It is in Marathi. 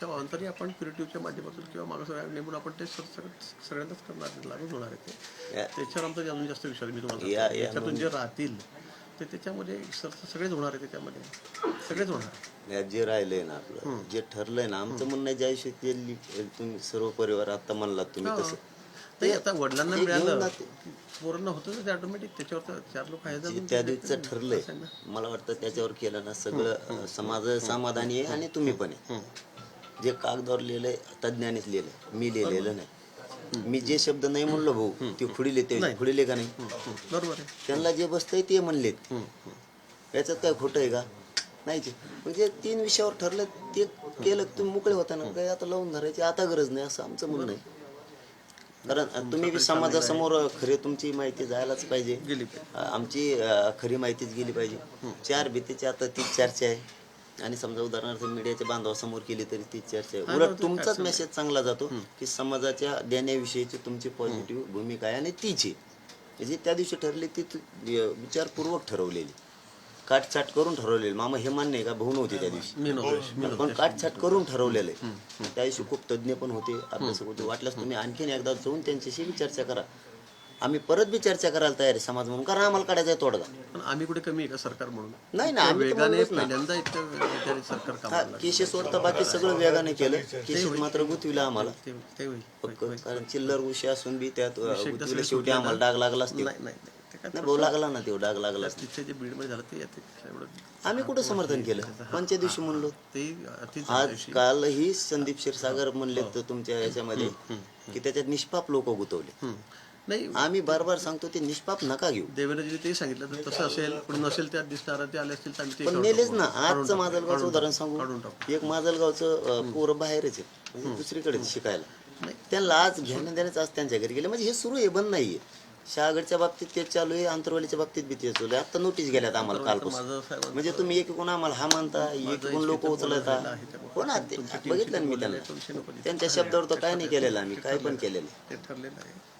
त्याच्या अवंतरी आपण क्रिएटिव्हच्या माध्यमातून किंवा मागास नेमून आपण ते सगळ्यांनाच करणार लागूच होणार आहे ते. त्याच्यावर आमचा अजून जास्त विश्वास मी तुम्हाला त्याच्यातून जे राहतील ते त्याच्यामध्ये सर सगळेच होणार आहे त्याच्यामध्ये. सगळेच होणार. आहे. जे राहिलंय ना आपलं जे ठरलंय ना आमचं म्हणणं आहे ज्या दिवशी ते लि- तुम्ही सर्व परिवार आता म्हणलात तुम्ही तसं. नाही आता वडिलांना ते मिळालं. पोरांना होतं ते ऑटोमॅटिक त्याच्यावर चार लोक जे अजून त्या ते दिवशीचं ठरलंय मला वाटतं त्याच्यावर केलं ना सगळं समाज समाधानी आहे आणि तुम्ही पण आहे. जे कागदावर लिहिलंय तज्ज्ञानीच लिहिलंय. मी लिहिलेलं नाही. मी जे शब्द नाही म्हणलो भाऊ ते खुडीले ते खुडीले का नाही? बरोबर त्यांना जे बसतंय ते म्हणलेत. याच्यात काय खोटं आहे का? आहे. म्हणजे तीन विषयावर ठरलं ते केलं तुम्ही मोकळे होता ना काय आता लावून धरायची आता गरज नाही असं आमचं म्हणणं आहे. कारण तुम्ही समाजासमोर खरी तुमची माहिती जायलाच पाहिजे. आमची खरी माहितीच गेली पाहिजे. चार भीतीची आता तीच चर्चा आहे. आणि समजा उदाहरणार्थ मीडियाच्या बांधवासमोर केली तरी तीच चर्चा आहे. उलट तुमचाच मेसेज चांगला जातो की समाजाच्या देण्याविषयीची तुमची पॉझिटिव्ह भूमिका आहे आणि तीच आहे. जी त्या दिवशी ठरली ती तु- विचारपूर्वक ठरवलेली. काटछाट करून ठरवलेली. मामा हे मान्य आहे का? भाऊ नव्हते त्या दिवशी. पण काटछाट करून ठरवलेलं आहे. त्या दिवशी खूप तज्ज्ञ पण होते. अभ्यासक होते वाटल्यास तुम्ही आणखीन एकदा जाऊन त्यांच्याशी चर्चा करा. आम्ही परत बी चर्चा करायला तयार आहे समाज म्हणून. कारण आम्हाला काढायचा आहे तोडगा. पण आम्ही कुठे कमी आहे का सरकार म्हणून? नाही ना आम्ही तर वेगाने ना. पहिल्यांदा इतकं वेगाने सरकार हा, कामाला सोडता बाकी सगळं वेगाने केलं. केशेस मात्र गुतविलं आम्हाला. ते ते होईल पक्क कारण चिल्लर उशी असून बी त्यात अ, गुतविलं शेवटी आम्हाला डाग लागला असते नाही नाही नाही. ते काय नाही भाऊ लागला ना ते डाग लागला असते तिथे जे बीडमध्ये झालं ते ते एवढं आम्ही कुठं समर्थन केलं? पंचच्या दिवशी म्हणलो? ते अति आज कालही संदीप क्षीरसागर म्हणले तर तुमच्या याच्यामध्ये की त्याच्यात निष्पाप लोक गुतवले. हं. नाही. आम्ही बार बार सांगतो ते निष्पाप नका घेऊ. देवेंद्रजी ते सांगितलं तर तसं असेल पण नसेल त्यात दिसणार ते आले असतील तर आम्ही ते पण काढून नेलेच टाकू. ना आजचं. माजलगावचं उदाहरण. काढून सांगू? टाकू. एक माजलगावचं पोरं बाहेरच आहेत म्हणजे दुसरीकडे शिकायला. त्यांना आज घेण्या देण्याच आज त्यांच्या घरी गेले म्हणजे हे सुरू आहे बंद नाहीये. शहागडच्या बाबतीत तेच चालू आहे आंतरवालीच्या बाबतीत बी तेच चालू आहे. आता नोटीस गेल्यात आम्हाला कालपासून. माझं म्हणजे तुम्ही एक एकूण आम्हाला हा मानता एक एकूण लोक उचलता? हो ना ते बघितलं ना मी त्यांना. त्यांच्या शब्दावर तर काय नाही केलेलं आम्ही काय पण केलेलं ते ठरलेलं आहे.